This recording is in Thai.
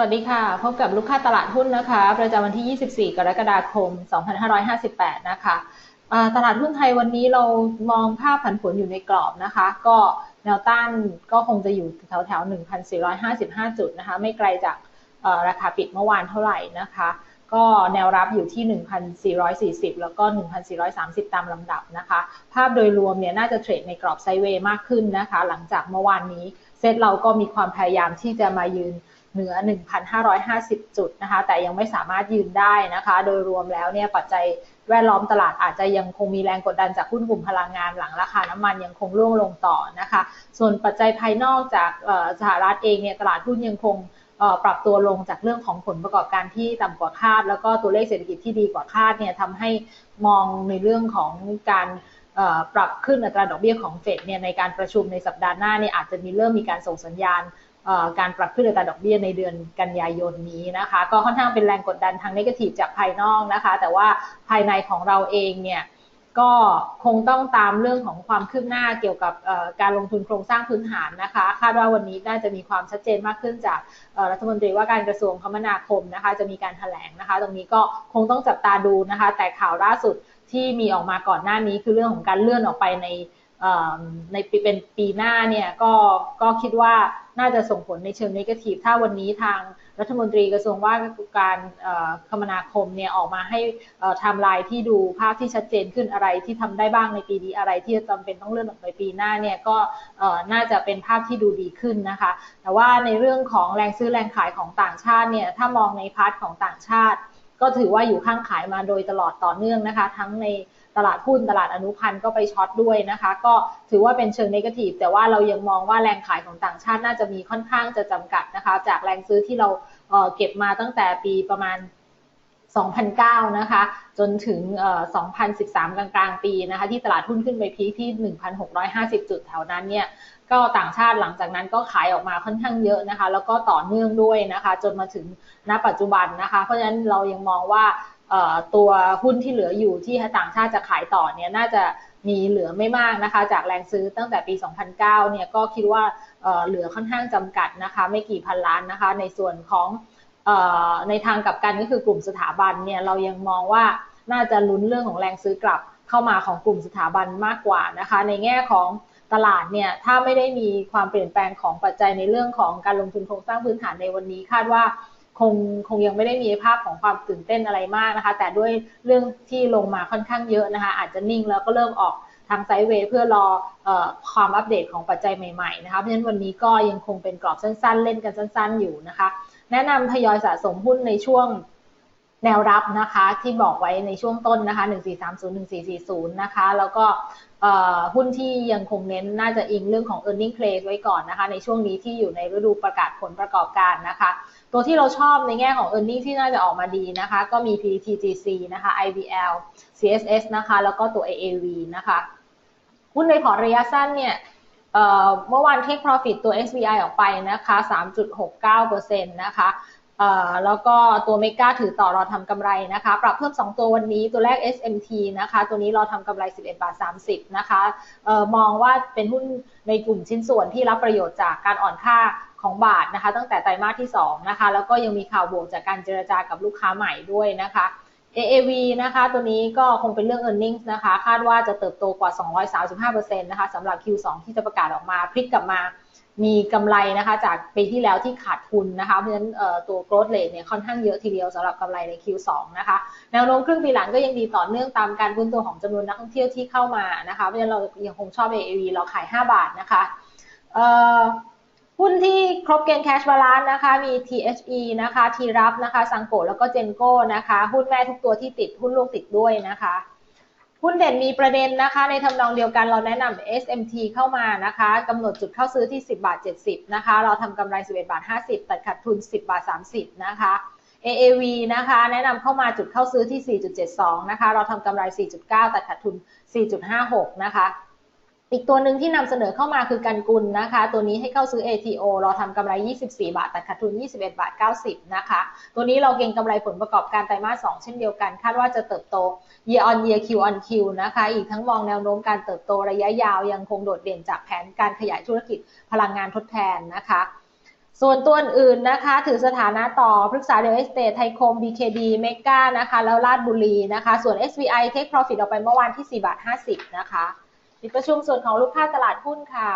สวัสดีค่ะ พบกับลูกค้าตลาดหุ้นนะคะ ประจำวันที่ 24 กรกฎาคม 2558 นะคะ ตลาดหุ้นไทยวันนี้เรามองภาพผันผวนอยู่ในกรอบนะคะ ก็แนวต้านก็คงจะอยู่แถวแถว1,455 จุดนะคะ ไม่ไกลจากราคาปิดเมื่อวานเท่าไหร่นะคะ ก็แนวรับอยู่ที่ 1,440 แล้วก็ 1,430 ตามลำดับนะคะ ภาพโดยรวมเนี่ยน่าจะเทรดในกรอบไซเวย์มากขึ้นนะคะ หลังจากเมื่อวานนี้เซตเราก็มีความพยายามที่จะมายืน เหนือ 1,550 จุดนะคะ แต่ยังไม่สามารถยืนได้นะคะ โดยรวมแล้วเนี่ยปัจจัยแวดล้อมตลาดอาจจะยังคงมีแรงกดดันจากหุ้นกลุ่มพลังงานหลังราคาน้ำมันยังคงร่วงลงต่อนะคะ ส่วนปัจจัยภายนอกจากสหรัฐเองเนี่ยตลาดหุ้นยังคงปรับตัวลงจากเรื่องของผลประกอบการที่ต่ำกว่าคาด แล้วก็ตัวเลขเศรษฐกิจที่ดีกว่าคาดเนี่ยทำให้มองในเรื่องของการปรับขึ้นอัตราดอกเบี้ยของเฟดเนี่ยในการประชุมในสัปดาห์หน้าเนี่ยอาจจะมีเริ่มมีการส่งสัญญาณ การปรับขึ้นอัตราดอกเบี้ยในเดือนกันยายนนี้นะคะ ก็ค่อนข้างเป็นแรงกดดันทางนกาทีฟจากภายนอกนะคะ แต่ว่าภายในของเราเองเนี่ยก็คงต้องตามเรื่องของความคืบหน้าเกี่ยวกับการลงทุนโครงสร้างพื้นฐานนะคะ คาดว่าวันนี้น่าจะมีความชัดเจนมากขึ้นจากรัฐมนตรีว่าการกระทรวงคมนาคมนะคะ จะมีการแถลงนะคะ ตรงนี้ก็คงต้องจับตาดูนะคะ แต่ข่าวล่าสุดที่มีออกมาก่อนหน้านี้คือเรื่องของการเลื่อนออกไปใน ในปีเป็นปีหน้าเนี่ยก็ก็คิดว่าน่าจะส่งผลในเชิงนกาทีฟถ้าวันนี้ทางรัฐมนตรีกระทรวงว่าการคมนาคมเนี่ยออกมาให้ทำลายที่ดูภาพที่ชัดเจนขึ้นอะไรที่ทำได้บ้างในปีนี้อะไรที่จำเป็นต้องเลื่อนออกไปปีหน้าเนี่ยก็น่าจะเป็นภาพที่ดูดีขึ้นนะคะ แต่ว่าในเรื่องของแรงซื้อแรงขายของต่างชาติเนี่ยถ้ามองในพาร์ทของต่างชาติ ก็ถือว่าอยู่ข้างขายมาโดยตลอดต่อเนื่องนะคะ ทั้งในตลาดหุ้นตลาดอนุพันธ์ก็ไปช็อตด้วยนะคะ ก็ถือว่าเป็นเชิงนกาทีฟแต่ว่าเรายังมองว่าแรงขายของต่างชาติน่าจะมีค่อนข้างจะจำกัดนะคะ จากแรงซื้อที่เราเก็บมาตั้งแต่ปีประมาณ 2009 นะคะ จนถึง 2013 กลางๆ ปีนะคะ ที่ตลาดหุ้นขึ้นไปพีคที่ 1,650 จุดแถวนั้นเนี่ย ก็ต่างชาติหลังจากนั้นก็ขายออกมาค่อนข้างเยอะนะคะ แล้วก็ต่อเนื่องด้วยนะคะ จนมาถึงณปัจจุบันนะคะ เพราะฉะนั้นเรายังมองว่าตัวหุ้นที่เหลืออยู่ที่ต่างชาติจะขายต่อเนี่ยน่าจะมีเหลือไม่มากนะคะ จากแรงซื้อตั้งแต่ปี 2009 เนี่ยก็คิดว่าเหลือค่อนข้างจำกัดนะคะ ไม่กี่พันล้านนะคะ ในส่วนของ ในทางกลับกันก็คือกลุ่มสถาบันเนี่ยเรายังมองว่าน่าจะลุ้นเรื่องของแรงซื้อกลับเข้ามาของกลุ่มสถาบันมากกว่านะคะ ในแง่ของตลาดเนี่ยถ้าไม่ได้มีความเปลี่ยนแปลงของปัจจัยในเรื่องของการลงทุนโครงสร้างพื้นฐานในวันนี้ คาดว่าคงคงยังไม่ได้มีภาพของความตื่นเต้นอะไรมากนะคะ แต่ด้วยเรื่องที่ลงมาค่อนข้างเยอะนะคะ อาจจะนิ่งแล้วก็เริ่มออก ทางไซด์เวย์เพื่อรออความอัปเดตของปัจจัยใหม่ๆนะคะเพราะฉะนั้นวันนี้ก็ยังคงเป็นกรอบสั้นๆ เล่นกันสั้น ๆ อยู่นะคะ แนะนำทยอยสะสมหุ้นในช่วงแนวรับนะคะที่บอกไว้ในช่วงต้นนะคะ 1430 1440 นะคะ แล้วก็หุ้นที่ยังคงเน้นน่าจะอิงเรื่องของ e a r n i n g play ไว้ก่อนนะคะ ในช่วงนี้ที่อยู่ในฤดูประกาศผลประกอบการนะคะ ตัวที่เราชอบในแง่ของ e a r n i n g ที่น่าจะออกมาดีนะคะ ก็มี PTGC นะคะ IBL CSS นะคะ แล้วก็ตัว AAV นะคะ หุ้นในพอร์ตระยะสั้นเนี่ยเมื่อวานเทค profit ตัว SBI ออกไปนะคะ 3.69%นะคะแล้วก็ตัวเมกาถือต่อรอทำกำไรนะคะ ปรับเพิ่ม 2 ตัววันนี้ตัวแรก SMT นะคะ ตัวนี้รอทำกำไร 11 บาท 30 นะคะออมองว่าเป็นหุ้นในกลุ่มชิ้นส่วนที่รับประโยชน์จากการอ่อนค่าของบาทนะคะ ตั้งแต่ไตรมาสที่ 2 นะคะ แล้วก็ยังมีข่าวบวกจากการเจรจากับลูกค้าใหม่ด้วยนะคะ AAV นะคะตัวนี้ก็คงเป็นเรื่อง e a r n i n g นะคะ คาดว่าจะเติบโตกว่า 235%นะคะสำหรับ Q2 ที่จะประกาศออกมาพลิกกลับมามีกำไรนะคะจากปีที่แล้วที่ขาดทุนนะคะ เพราะฉะนั้นตัว growth rate เนี่ยค่อนข้างเยอะทีเดียวสำหรับกำไรใน Q2 นะคะ แนวโน้มครึ่งปีหลังก็ยังดีต่อเนื่องตามการฟื้นตัวของจำนวนนักท่องเที่ยวที่เข้ามานะคะ เพราะฉะนั้นเรายังคงชอบ AAV เราขาย 5 บาทนะคะ หุ้นที่ครบเกณฑ์ cash balance นะคะ มี THE นะคะ ทีรับนะคะ สังโกแล้วก็เจนโก้นะคะ หุ้นแม่ทุกตัวที่ติด หุ้นลูกติดด้วยนะคะ หุ้นเด่นมีประเด็นนะคะ ในทำนองเดียวกันเราแนะนำ SMT เข้ามานะคะกำหนดจุดเข้าซื้อที่ 10 บาท 70 นะคะ เราทำกำไร 11 บาท 50 ตัดขาดทุน 10 บาท 30 นะคะ AAV นะคะ แนะนำเข้ามาจุดเข้าซื้อที่ 4.72 นะคะ เราทำกำไร 4.9 ตัดขาดทุน 4.56 นะคะ อีกตัวหนึ่งที่นำเสนอเข้ามาคือกันกุลนะคะ ตัวนี้ให้เข้าซื้อ ATO เราทำกำไร 24 บาท แต่ขาดทุน 21 บาท 90 นะคะ ตัวนี้เราเก็งกำไรผลประกอบการไตรมาส 2 เช่นเดียวกัน คาดว่าจะเติบโต year on year Q on Q นะคะ อีกทั้งมองแนวโน้มการเติบโตระยะยาวยังคงโดดเด่นจากแผนการขยายธุรกิจพลังงานทดแทนนะคะส่วนตัวอื่นนะคะ ถือสถานะต่อพฤกษาเดลเอสเตทไทยคม BKD เมกานะคะ แล้วลาดบุรีนะคะ ส่วน SBI Take Profit ออกไปเมื่อวานที่ 4 บาท 50 นะคะ ปิประชุมส่วนของลูกค้าตลาดหุ้นค่ะ